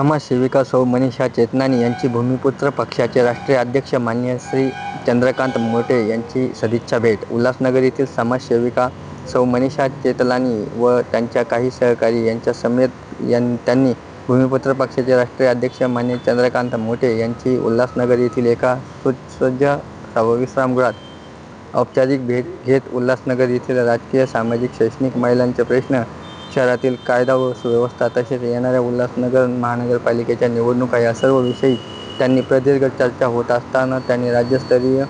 समाजसेविका सौ मनीषा चेतनानी यांची भूमिपुत्र पक्षाचे राष्ट्रीय अध्यक्ष मान्य श्री चंद्रकांत मोटे यांची सदिच्छा भेट. उल्हासनगर येथील समाजसेविका सौ मनीषा चेतलानी व त्यांच्या काही सहकारी यांच्या समेत यां त्यांनी भूमिपुत्र पक्षाचे राष्ट्रीय अध्यक्ष मान्य चंद्रकांत मोटे यांची उल्हासनगर येथील एका सुसज्ज विश्रामगृहात औपचारिक भेट घेत उल्हासनगर येथील राजकीय सामाजिक शैक्षणिक महिलांचे प्रश्न शहरातील कायदा व सुव्यवस्था तसेच येणाऱ्या उल्हासनगर महानगरपालिकेच्या निवडणुका या सर्व विषयी त्यांनी प्रदीर्घ चर्चा होत असताना त्यांनी राज्यस्तरीय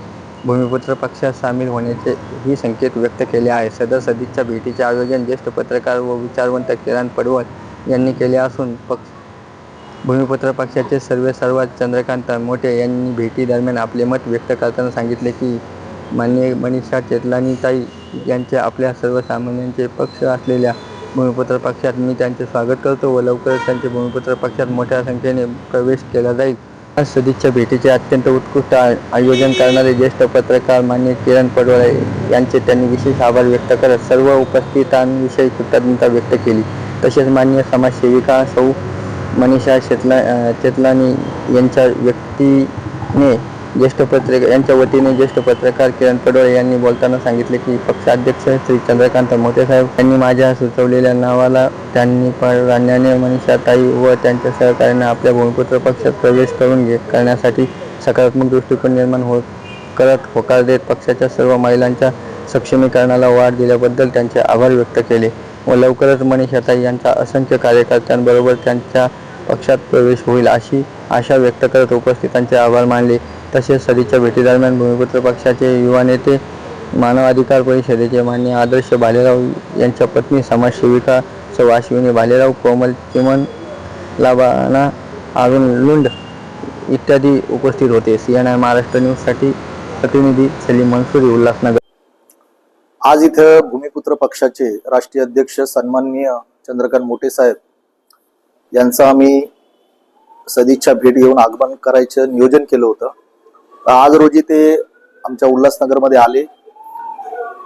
भूमिपुत्र पक्षात सामील होण्याचे ही संकेत व्यक्त केले आहे सदर सदिच्छा भेटीचे आयोजन ज्येष्ठ पत्रकार व विचारवंत किरण पडवळ यांनी केले असून पक्ष भूमिपुत्र पक्षाचे सर्वे सर्वात चंद्रकांत मोठे यांनी भेटी दरम्यान आपले मत व्यक्त करताना सांगितले की मान्य मनीषा चेतलानीताई यांचे आपल्या सर्वसामान्यांचे पक्ष असलेल्या भूमिपुत्र पक्षात मी त्यांचे स्वागत करतो व लवकरच त्यांचे भूमिपुत्र पक्षात मोठ्या संख्येने प्रवेश केला जाईल. आज सदिच्छा भेटीचे अत्यंत उत्कृष्ट आयोजन करणारे ज्येष्ठ पत्रकार मान्य किरण पडवळे यांचे त्यांनी विशेष आभार व्यक्त करत सर्व उपस्थितांविषयी कृतज्ञता व्यक्त केली. तसेच मान्य समाजसेविका सौ मनीषा शेतला चेतलानी यांच्या व्यक्तीने ज्येष्ठ पत्रकार यांच्या वतीने ज्येष्ठ पत्रकार किरण पडोळे यांनी बोलताना सांगितले की पक्षाध्यक्ष श्री चंद्रकांत मोतेसाहेब यांनी माझ्या सुचवलेल्या नावाला त्यांनी प्राधान्याने मनीषाताई व त्यांच्या सहकार्यांना आपल्या भूमिपुत्र पक्षात प्रवेश करून घे करण्यासाठी सकारात्मक दृष्टिकोन निर्माण हो करत होकार देत पक्षाच्या सर्व महिलांच्या सक्षमीकरणाला वाढ दिल्याबद्दल त्यांचे आभार व्यक्त केले व लवकरच मनीषाताई यांचा असंख्य कार्यकर्त्यांबरोबर त्यांच्या पक्षात प्रवेश होईल अशी आशा व्यक्त करत उपस्थितांचे आभार मानले. तसेच सदिच्छा भेटीदरम्यान भूमिपुत्र पक्षाचे युवा नेते मानव अधिकार परिषदेचे मान्य आदर्श भालेराव यांच्या पत्नी समाजसेविका सौ अश्विनी भालेराव कोमल चिमन लाबाना अरुण लुंड इत्यादी उपस्थित होते. सी एन आय महाराष्ट्र न्यूजसाठी प्रतिनिधी सलीम मनसुरी उल्हासनगर. आज इथं भूमिपुत्र पक्षाचे राष्ट्रीय अध्यक्ष सन्माननीय चंद्रकांत मोटे साहेब यांचं आम्ही सदिच्छा भेट घेऊन आगमन करायचं नियोजन केलं होतं. आज रोजी ते आमच्या उल्हासनगरमध्ये आले.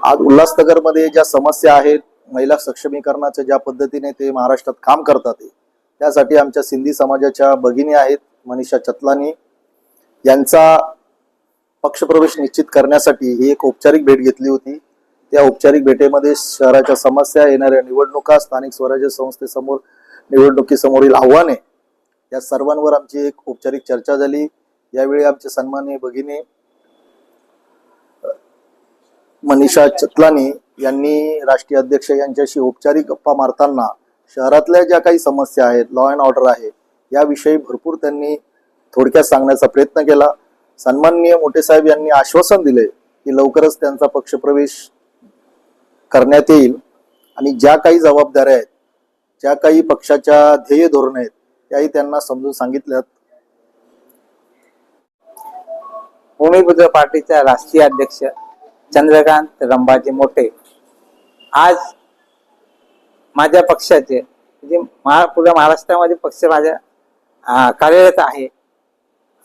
आज उल्हासनगरमध्ये ज्या समस्या आहेत महिला सक्षमीकरणाच्या ज्या पद्धतीने ते महाराष्ट्रात काम करतात ते, त्यासाठी आमच्या सिंधी समाजाच्या भगिनी आहेत मनीषा चतलानी. यांचा पक्षप्रवेश निश्चित करण्यासाठी ही एक औपचारिक भेट घेतली होती. त्या औपचारिक भेटेमध्ये शहराच्या समस्या येणाऱ्या निवडणुका स्थानिक स्वराज्य संस्थेसमोर निवडणुकीसमोरील आव्हाने या सर्वांवर आमची एक औपचारिक चर्चा झाली. यावेळी आमचे सन्माननीय भगिनी मनीषा चतलानी यांनी राष्ट्रीय अध्यक्ष यांच्याशी औपचारिक गप्पा मारताना शहरातल्या ज्या काही समस्या आहेत लॉ अँड ऑर्डर आहे याविषयी भरपूर त्यांनी थोडक्यात सांगण्याचा प्रयत्न केला. सन्माननीय मोठे साहेब यांनी आश्वासन दिले की लवकरच त्यांचा पक्षप्रवेश करण्यात येईल आणि ज्या काही जबाबदाऱ्या आहेत ज्या काही पक्षाच्या ध्येय धोरण आहेत त्याही त्यांना समजून सांगितल्यात. भूमिपुत्र पार्टीचा राष्ट्रीय अध्यक्ष चंद्रकांत रंबाजी मोठे. आज माझ्या पक्षाचे म्हणजे महा पुऱ्या महाराष्ट्रामध्ये पक्ष माझ्या कार्यरत आहे.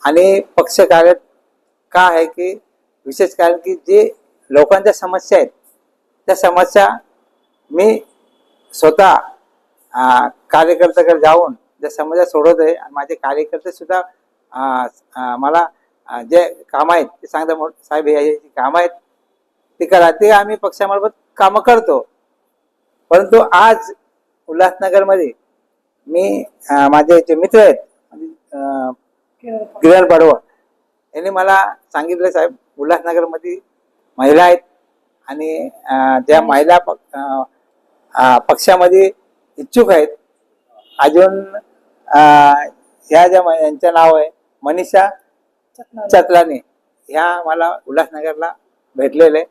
आणि पक्ष कार्यरत का आहे की विशेष कारण की जे लोकांच्या समस्या आहेत त्या समस्या मी स्वतः कार्यकर्त्याकडे जाऊन त्या समस्या सोडवत आहे आणि माझे कार्यकर्ते सुद्धा मला जे काम आहेत ते सांगता मोठ साहेब हे जी कामं आहेत ते करा. ते आम्ही पक्षामार्फत कामं करतो. परंतु आज उल्हासनगरमध्ये मी माझे जे मित्र आहेत म्हणजे, किरण पाडवा यांनी मला सांगितलं साहेब उल्हासनगरमध्ये महिला आहेत आणि ज्या महिला पक- पक्षामध्ये इच्छुक आहेत अजून ह्या ज्या म- यांचं नाव आहे मनीषा चतलानी ह्या मला उल्हासनगरला भेटलेले.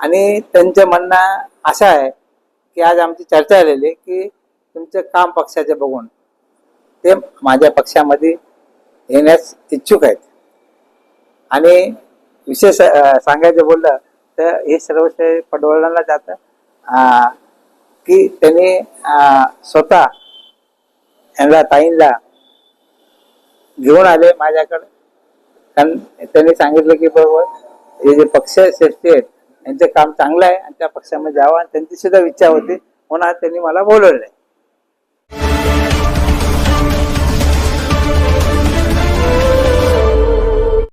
आणि त्यांचं म्हणणं असं आहे की आज आमची चर्चा झालेली आहे की तुमचं काम पक्षाचे बघून ते माझ्या पक्षामध्ये येण्यास इच्छुक आहेत. आणि विशेष सांगायचं बोललं तर हे सर्व पडवळला जातं. की त्यांनी स्वतः यांना ताईंला घेऊन आले माझ्याकडे. कारण त्यांनी सांगितलं की बरोबर हे जे पक्ष श्रेष्ठी आहेत यांचं काम चांगलं आहे आणि त्या पक्षामध्ये जावं आणि त्यांची सुद्धा इच्छा होती म्हणून आज त्यांनी मला बोलवलंय